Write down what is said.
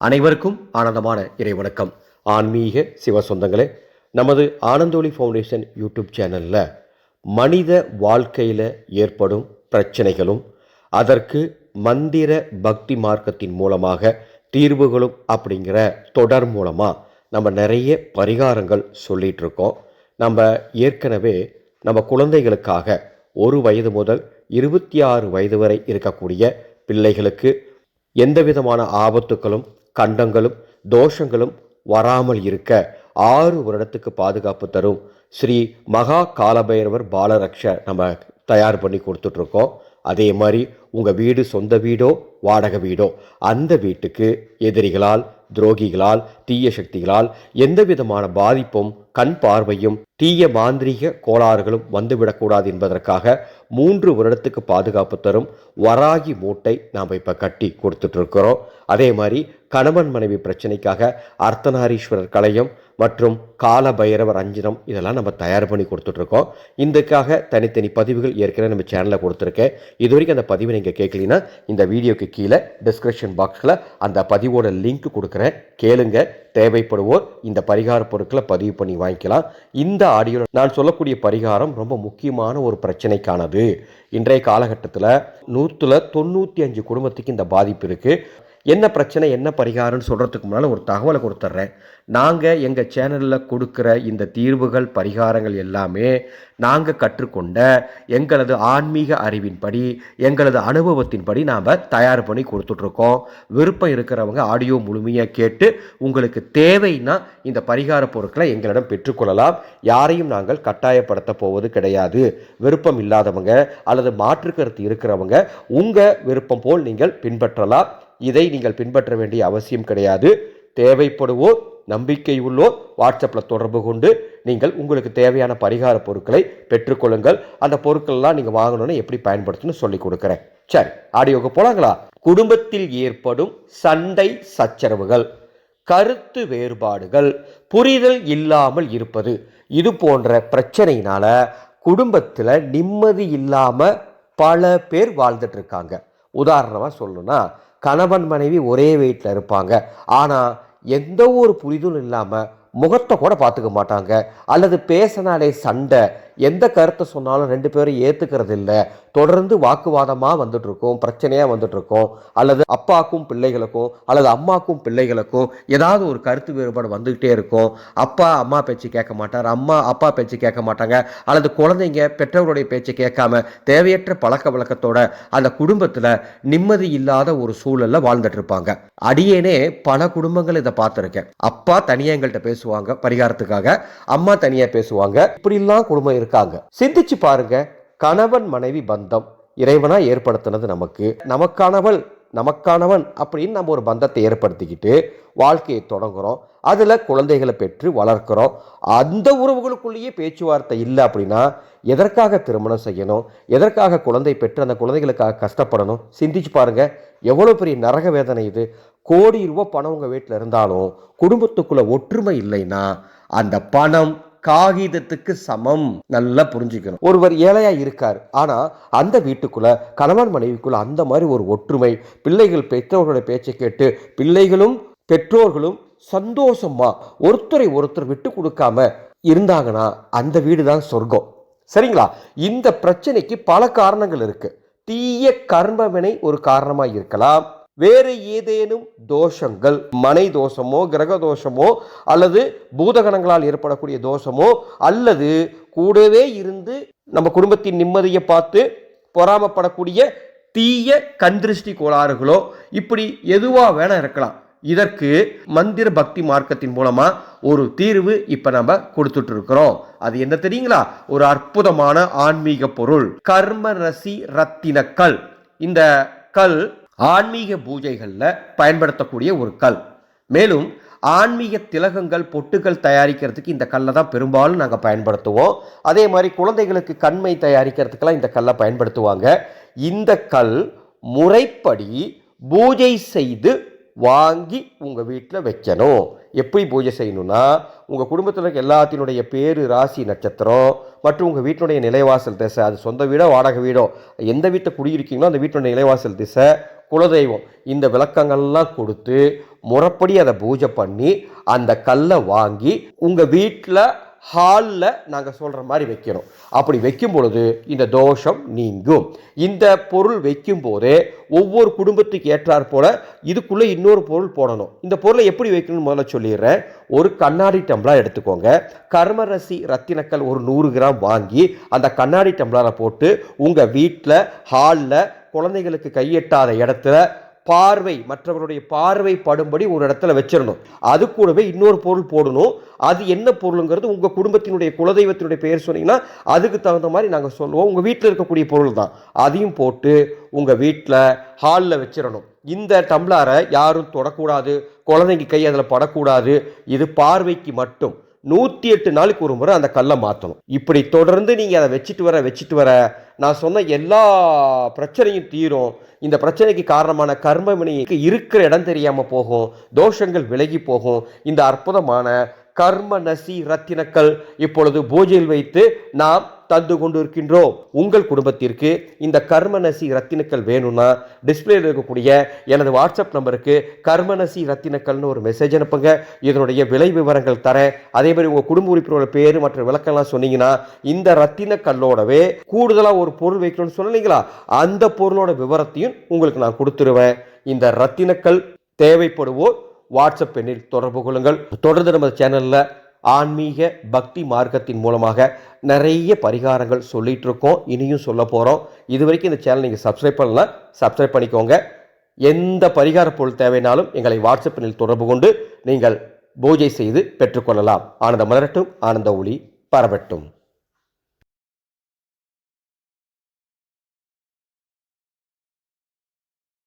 அனைவருக்கும் ஆனந்தமான இறைவணக்கம். ஆன்மீக சிவ சொந்தங்களே நமது ஆனந்தோலி ஃபவுண்டேஷன் யூடியூப் சேனலில் மனித வாழ்க்கையில் ஏற்படும் பிரச்சனைகளும் அதற்கு மந்திர பக்தி மார்க்கத்தின் மூலமாக தீர்வுகளும் அப்படிங்கிற தொடர் மூலமாக நம்ம நிறைய பரிகாரங்கள் சொல்லிகிட்ருக்கோம் நம்ம ஏற்கனவே நம்ம குழந்தைகளுக்காக ஒரு வயது முதல் இருபத்தி ஆறு வயது வரை இருக்கக்கூடிய பிள்ளைகளுக்கு எந்த விதமான ஆபத்துக்களும் கண்டங்களும் தோஷங்களும் வராமல் இருக்க ஆறு வருடத்துக்கு பாதுகாப்பு தரும். ஸ்ரீ மகா காலபைரவர் பாலரக்ஷ நம்ம தயார் பண்ணி கொடுத்துட்ருக்கோம். அதே மாதிரி உங்கள் வீடு சொந்த வீடோ வாடகை வீடோ அந்த வீட்டுக்கு எதிரிகளால் துரோகிகளால் தீய சக்திகளால் எந்த விதமான பாதிப்பும் கண் பார்வையும் தீய மாந்திரீக கோளாறுகளும் வந்துவிடக்கூடாது என்பதற்காக மூன்று வருடத்துக்கு பாதுகாப்பு தரும் வராகி மூட்டை நாம் இப்போ கட்டி கொடுத்துட்ருக்கிறோம் அதே மாதிரி கணவன் மனைவி பிரச்சனைக்காக அர்த்தநாரீஸ்வரர் கலையம் மற்றும் கால பைரவர் அஞ்சனம் இதெல்லாம் நம்ம தயார் பண்ணி கொடுத்துட்ருக்கோம். இதுக்காக தனித்தனி பதிவுகள் ஏற்கனவே நம்ம சேனலில் கொடுத்துருக்கேன். இது வரைக்கும் அந்த பதிவை நீங்கள் கேட்கலீங்கன்னா இந்த வீடியோக்கு கீழே டிஸ்கிரிப்ஷன் பாக்ஸில் அந்த பதிவோட லிங்க் கொடுக்குறேன். கேளுங்க. தேவைப்படுவோர் இந்த பரிகார பொருட்களை பதிவு பண்ணி வாங்கிக்கலாம். இந்த ஆடியோ நான் சொல்லக்கூடிய பரிகாரம் ரொம்ப முக்கியமான ஒரு பிரச்சனைக்கானது. இன்றைய காலகட்டத்தில் நூற்றில் தொண்ணூற்றி அஞ்சு குடும்பத்துக்கு இந்த பாதிப்பு இருக்குது என்ன பிரச்சனை என்ன பரிகாரம்னு சொல்கிறதுக்கு முன்னால் ஒரு தகவலை கொடுத்துட்றேன் நாங்கள் எங்கள் சேனலில் கொடுக்குற இந்த தீர்வுகள் பரிகாரங்கள் எல்லாமே நாங்கள் கற்றுக்கொண்ட எங்களது ஆன்மீக அறிவின்படி எங்களது அனுபவத்தின்படி நாம் தயார் பண்ணி கொடுத்துட்ருக்கோம். விருப்பம் இருக்கிறவங்க ஆடியோ முழுமையாக கேட்டு உங்களுக்கு தேவைன்னா இந்த பரிகார பொருட்களை எங்களிடம் பெற்றுக்கொள்ளலாம். யாரையும் நாங்கள் கட்டாயப்படுத்த போவது கிடையாது. விருப்பம் இல்லாதவங்க அல்லது மாற்று கருத்து இருக்கிறவங்க உங்கள் விருப்பம் போல் நீங்கள் பின்பற்றலாம். இதை நீங்கள் பின்பற்ற வேண்டிய அவசியம் கிடையாது. தேவைப்படுவோர் நம்பிக்கை உள்ளோர் வாட்ஸ்அப்பில் தொடர்பு கொண்டு நீங்கள் உங்களுக்கு தேவையான பரிகார பொருட்களை பெற்றுக்கொள்ளுங்கள் அந்த பொருட்கள்லாம் நீங்கள் வாங்கணும்னு எப்படி பயன்படுத்தணும்னு சொல்லி கொடுக்குறேன். சரி ஆடியோக்கு போலாங்களா? குடும்பத்தில் ஏற்படும் சண்டை சச்சரவுகள் கருத்து வேறுபாடுகள் புரிதல் இல்லாமல் இருப்பது இது போன்ற பிரச்சனையினால குடும்பத்தில் நிம்மதி இல்லாமல் பல பேர் வாழ்ந்துட்டு இருக்காங்க. உதாரணமாக சொல்லணும்னா கணவன் மனைவி ஒரே வீட்டில் இருப்பாங்க. ஆனால் எந்த ஒரு புரிதலும் இல்லாமல் முகத்தை கூட பார்த்துக்க மாட்டாங்க. அல்லது பேசினாலே சண்டை எந்த கருத்தை சொன்னாலும் ரெண்டு பேரும் ஏற்றுக்கிறது இல்லை தொடர்ந்து வாக்குவாதமாக வந்துட்டுருக்கோம் பிரச்சனையாக வந்துட்டுருக்கோம் அல்லது அப்பாக்கும் பிள்ளைகளுக்கும் அல்லது அம்மாக்கும் பிள்ளைகளுக்கும் ஏதாவது ஒரு கருத்து வேறுபாடு வந்துக்கிட்டே இருக்கும். அப்பா அம்மா பேச்சு கேட்க மாட்டார். அம்மா அப்பா பேச்சு கேட்க மாட்டாங்க. அல்லது குழந்தைங்க பெற்றவருடைய பேச்சை கேட்காம தேவையற்ற பழக்க வழக்கத்தோட அந்த குடும்பத்தில் நிம்மதி இல்லாத ஒரு சூழலில் வாழ்ந்துட்டு இருப்பாங்க அடியேனே பல குடும்பங்கள் இதை பார்த்துருக்கேன். அப்பா தனியாக எங்கள்கிட்ட பேசுவாங்க பரிகாரத்துக்காக. அம்மா தனியாக பேசுவாங்க. இப்படிலாம் குடும்பம் இருக்காங்க. சிந்திச்சு பாருங்க. கணவன் மனைவி பந்தம் இறைவனா ஏற்படுத்தினது நமக்கு. நமக்கானவள் நமக்கானவன் அப்படின்னு நம்ம ஒரு பந்தத்தை ஏற்படுத்திக்கிட்டு வாழ்க்கையை தொடங்குறோம். அதில் குழந்தைகளை பெற்று வளர்க்குறோம். அந்த உறவுகளுக்குள்ளேயே பேச்சுவார்த்தை இல்லை அப்படின்னா எதற்காக திருமணம் செய்யணும்? எதற்காக குழந்தை பெற்று அந்த குழந்தைகளுக்காக கஷ்டப்படணும்? சிந்திச்சு பாருங்க. எவ்வளோ பெரிய நரக வேதனை இது. கோடி ரூபாய் பணம் உங்கள் வீட்டில் இருந்தாலும் குடும்பத்துக்குள்ள ஒற்றுமை இல்லைன்னா அந்த பணம் காகிதத்துக்கு சமம். நல்லா புரிஞ்சுக்கணும். ஒருவர் ஏழையா இருக்கார். ஆனா அந்த வீட்டுக்குள்ள கணவன் மனைவிக்குள்ள அந்த மாதிரி ஒரு ஒற்றுமை பிள்ளைகள் பெற்றோர்களுடைய பேச்சை கேட்டு பிள்ளைகளும் பெற்றோர்களும் சந்தோஷமா ஒருத்தரை ஒருத்தர் விட்டு கொடுக்காம இருந்தாங்கன்னா அந்த வீடு தான் சொர்க்கம். சரிங்களா? இந்த பிரச்சனைக்கு பல காரணங்கள் இருக்கு. தீய கர்மவினை ஒரு காரணமாக இருக்கலாம். வேறு ஏதேனும் தோஷங்கள் மனை தோஷமோ கிரக தோஷமோ அல்லது பூதகணங்களால் ஏற்படக்கூடிய தோஷமோ அல்லது கூடவே இருந்து நம்ம குடும்பத்தின் நிம்மதியை பார்த்து பொறாமப்படக்கூடிய தீய கண்திருஷ்டி கோளாறுகளோ இப்படி எதுவாக வேணா இருக்கலாம். இதற்கு மந்திர பக்தி மார்க்கத்தின் மூலமா ஒரு தீர்வு இப்ப நம்ம கொடுத்துட்டு இருக்கிறோம் அது என்ன தெரியுங்களா? ஒரு அற்புதமான ஆன்மீக பொருள். கர்ம ரசி ரத்தின கல் இந்த கல் ஆன்மீக பூஜைகளில் பயன்படுத்தக்கூடிய ஒரு கல். மேலும் ஆன்மீக திலகங்கள் பொட்டுகள் தயாரிக்கிறதுக்கு இந்த கல்லை தான் பெரும்பாலும் நாங்கள் பயன்படுத்துவோம். அதே மாதிரி குழந்தைகளுக்கு கண்மை தயாரிக்கிறதுக்கெல்லாம் இந்த கல்லை பயன்படுத்துவாங்க. இந்த கல் முறைப்படி பூஜை செய்து வாங்கி உங்கள் வீட்டில் வைக்கணும். எப்படி பூஜை செய்யணும்னா உங்கள் குடும்பத்தில் இருக்க எல்லாத்தினுடைய பேர் ராசி நட்சத்திரம் மற்றும் உங்கள் வீட்டினுடைய நிலைவாசல் திசை அது சொந்த வீடோ வாடகை வீடோ எந்த வீட்டில் குடியிருக்கீங்களோ அந்த வீட்டினுடைய நிலைவாசல் திசை குலதெய்வம். இந்த விளக்கங்கள்லாம் கொடுத்து முறைப்படி அதை பூஜை பண்ணி அந்த கல்லை வாங்கி உங்கள் வீட்டில் ஹாலில் நாங்கள் சொல்கிற மாதிரி வைக்கணும். அப்படி வைக்கும் பொழுது இந்த தோஷம் நீங்கும். இந்த பொருள் வைக்கும் போதே ஒவ்வொரு குடும்பத்துக்கு ஏற்றாற் போல இதுக்குள்ளே இன்னொரு பொருள் போடணும். இந்த பொருளை எப்படி வைக்கணும்னு முதல்ல சொல்லிடுறேன். ஒரு கண்ணாடி டம்ளர் எடுத்துக்கோங்க. கர்மரசி ரத்தினக்கல் ஒரு நூறு கிராம் வாங்கி அந்த கண்ணாடி டம்ளரை போட்டு உங்கள் வீட்டில் ஹாலில் குழந்தைகளுக்கு கையெட்டாத இடத்துல பார்வை மற்றவருடைய பார்வை படும்படி ஒரு இடத்துல வச்சிடணும். அது கூடவே இன்னொரு பொருள் போடணும். அது என்ன பொருளுங்கிறது உங்கள் குடும்பத்தினுடைய குலதெய்வத்தினுடைய பெயர் சொன்னீங்கன்னா அதுக்கு தகுந்த மாதிரி நாங்கள் சொல்லுவோம். உங்கள் வீட்டில் இருக்கக்கூடிய பொருள் தான். அதையும் போட்டு உங்கள் வீட்டில் ஹாலில் வச்சிடணும். இந்த டம்ளாரை யாரும் தொடக்கூடாது. குழந்தைங்க கை அதில் படக்கூடாது. இது பார்வைக்கு மட்டும். நூற்றி எட்டு நாளுக்கு ஒரு முறை அந்த கல்லை மாற்றணும் இப்படி தொடர்ந்து நீங்கள் அதை வச்சுட்டு வர வச்சுட்டு வர நான் சொன்ன எல்லா பிரச்சனையும் தீரும். இந்த பிரச்சனைக்கு காரணமான கர்மவினைக்கு இருக்கிற இடம் தெரியாமல் போகும். தோஷங்கள் விலகி போகும். இந்த அற்புதமான கர்ம நசி ரத்தினக்கல் இப்பொழுது பூஜையில் வைத்து நாம் தந்து கொண்டிருக்கின்றோம். உங்கள் குடும்பத்திற்கு இந்த கர்மநசி ரத்தினக்கல் வேணும்னா டிஸ்பிளேல இருக்கக்கூடிய எனது வாட்ஸ்அப் நம்பருக்கு கர்மநசி ரத்தினக்கல்னு ஒரு மெசேஜ் அனுப்புங்க. இதனுடைய விலை விவரங்கள் தரேன் அதே மாதிரி உங்கள் குடும்ப உறுப்பினரோட பேர் மற்ற விளக்கம்லாம் சொன்னீங்கன்னா இந்த ரத்தின கல்லோடவே கூடுதலாக ஒரு பொருள் வைக்கணும்னு சொன்னீங்களா அந்த பொருளோட விவரத்தையும் உங்களுக்கு நான் கொடுத்துருவேன். இந்த ரத்தினக்கல் தேவைப்படுவோர் வாட்ஸ்அப் எண்ணில் தொடர்பு கொள்ளுங்கள். தொடர்ந்து நமது சேனலில் ஆன்மீக பக்தி மார்க்கத்தின் மூலமாக நிறைய பரிகாரங்கள் சொல்லிகிட்டு இருக்கோம் இனியும் சொல்ல போகிறோம் இது வரைக்கும் இந்த சேனல் நீங்கள் சப்ஸ்கிரைப் பண்ணலாம் சப்ஸ்கிரைப் பண்ணிக்கோங்க. எந்த பரிகார பொருள் தேவைனாலும் எங்களை வாட்ஸ்அப் தொடர்பு கொண்டு நீங்கள் பூஜை செய்து பெற்றுக்கொள்ளலாம். ஆனந்த மலரட்டும் ஆனந்த ஒளி பரவட்டும்.